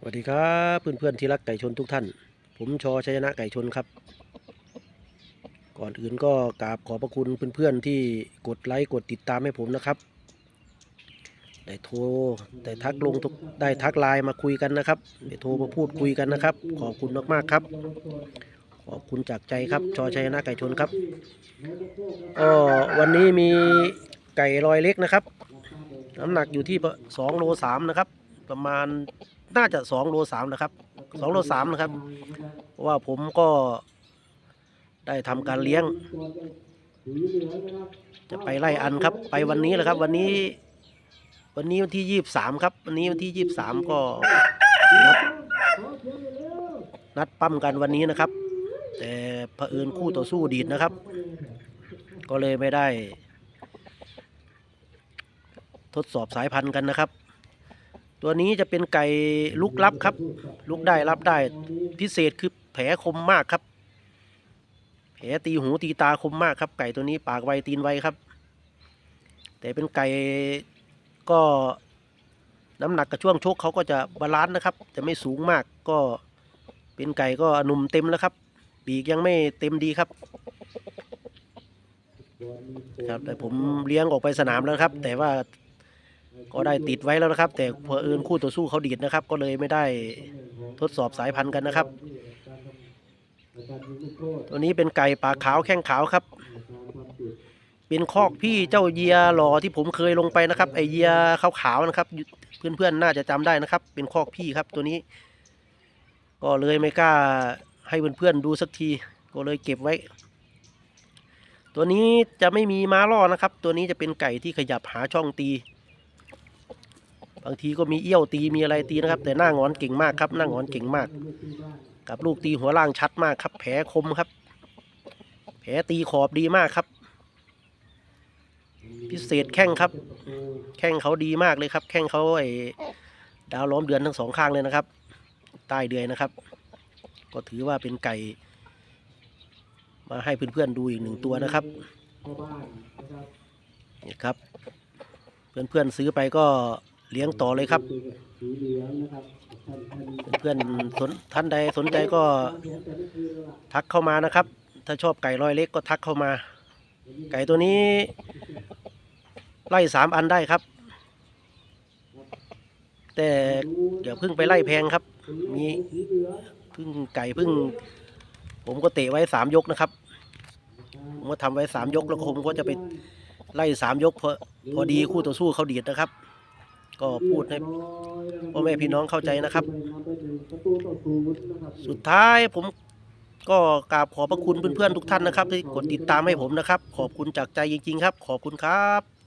สวัสดีครับเพื่อนๆที่รักไก่ชนทุกท่าน ผมชอชัยชนะไก่ชนครับ ก่อนอื่นก็กราบขอบพระคุณเพื่อนๆที่กดไลค์กดติดตามให้ผมนะครับได้โทรได้ทักลงทุกได้ทักไลน์มาคุยกันนะครับได้โทรมาพูดคุยกันนะครับ ขอบคุณมากๆครับ ขอบคุณจากใจครับชอชัยชนะไก่ชนครับก็วันนี้มีไก่ลอยเล็กนะครับน้ำหนักอยู่ที่สองโลสามนะครับ ประมาณน่าจะสองโลสามนะครับสองโลสามนะครับเพราะว่าผมก็ได้ทำการเลี้ยง จะไปไล่อันครับ ไปวันนี้แหละครับ วันนี้ วันนี้วันที่ยี่สามครับ วันนี้วันที่ยี่สามก็นัดนัดปั้มกันวันนี้นะครับ แต่เผอิญคู่ต่อสู้ดีดนะครับ ก็เลยไม่ได้ ทดสอบสายพันธุ์กันนะครับ ตัวนี้จะเป็นไก่ลุกลับครับ ลุกได้รับได้พิเศษคือแผลคมมากครับ แผลตีหูตีตาคมมากครับ ไก่ตัวนี้ปากไวตีนไวครับ แต่เป็นไก่ก็น้ำหนักกับช่วงชกเขาก็จะบาลานซ์นะครับ จะไม่สูงมากก็เป็นไก่ก็หนุ่มเต็มแล้วครับ ปีกยังไม่เต็มดีครับครับแต่ผมเลี้ยงออกไปสนามแล้วครับ แต่ว่า ก็ได้ติดไว้แล้วนะครับ แต่เพอเอิญคู่ต่อสู้เขาดีดนะครับ ก็เลยไม่ได้ทดสอบสายพันธุ์กันนะครับ ตัวนี้เป็นไก่ปากขาวแข้งขาวครับ เป็นคอกพี่เจ้าเยียหล่อที่ผมเคยลงไปนะครับไอเยียขาวๆนะครับ เพื่อนๆน่าจะจำได้นะครับ เป็นคอกพี่ครับตัวนี้ ก็เลยไม่กล้าให้เพื่อนๆดูสักทีก็เลยเก็บไว้ ตัวนี้จะไม่มีม้าล่อนะครับ ตัวนี้จะเป็นไก่ที่ขยับหาช่องตี บางทีก็มีเอี้ยวตีมีอะไรตีนะครับ แต่หน้างอนเก่งมากครับหน้างอนเก่งมาก กับลูกตีหัวล่างชัดมากครับ แผลคมครับ แผลตีขอบดีมากครับ พิเศษแข้งครับ แข้งเขาดีมากเลยครับ แข้งเขาไอ้ดาวล้อมเดือนทั้งสองข้างเลยนะครับ ใต้เดือยนะครับ ก็ถือว่าเป็นไก่ มาให้เพื่อนๆดูอีกหนึ่งตัวนะครับนี่ครับ เพื่อนๆซื้อไปก็ เลี้ยงต่อเลยครับ เพื่อนๆสนท่านใดสนใจก็ทักเข้ามานะครับ ถ้าชอบไก่ลอยเล็กก็ทักเข้ามา ไก่ตัวนี้ ไล่สามอันได้ครับ แต่เดี๋ยวเพิ่งไปไล่แพงครับ มีเพิ่งไก่เพิ่ง ผมก็เตะไว้สามยกนะครับผมก็ทำไว้สามยกแล้วผมก็จะไปไล่สามยกพอพอดีคู่ต่อสู้เขาดีดนะครับ ก็พูดให้พ่อแม่พี่น้องเข้าใจนะครับ สุดท้ายผมก็กราบขอบพระคุณเพื่อนๆทุกท่านนะครับ ที่กดติดตามให้ผมนะครับ ขอบคุณจากใจจริง ๆ ครับ ขอบคุณครับ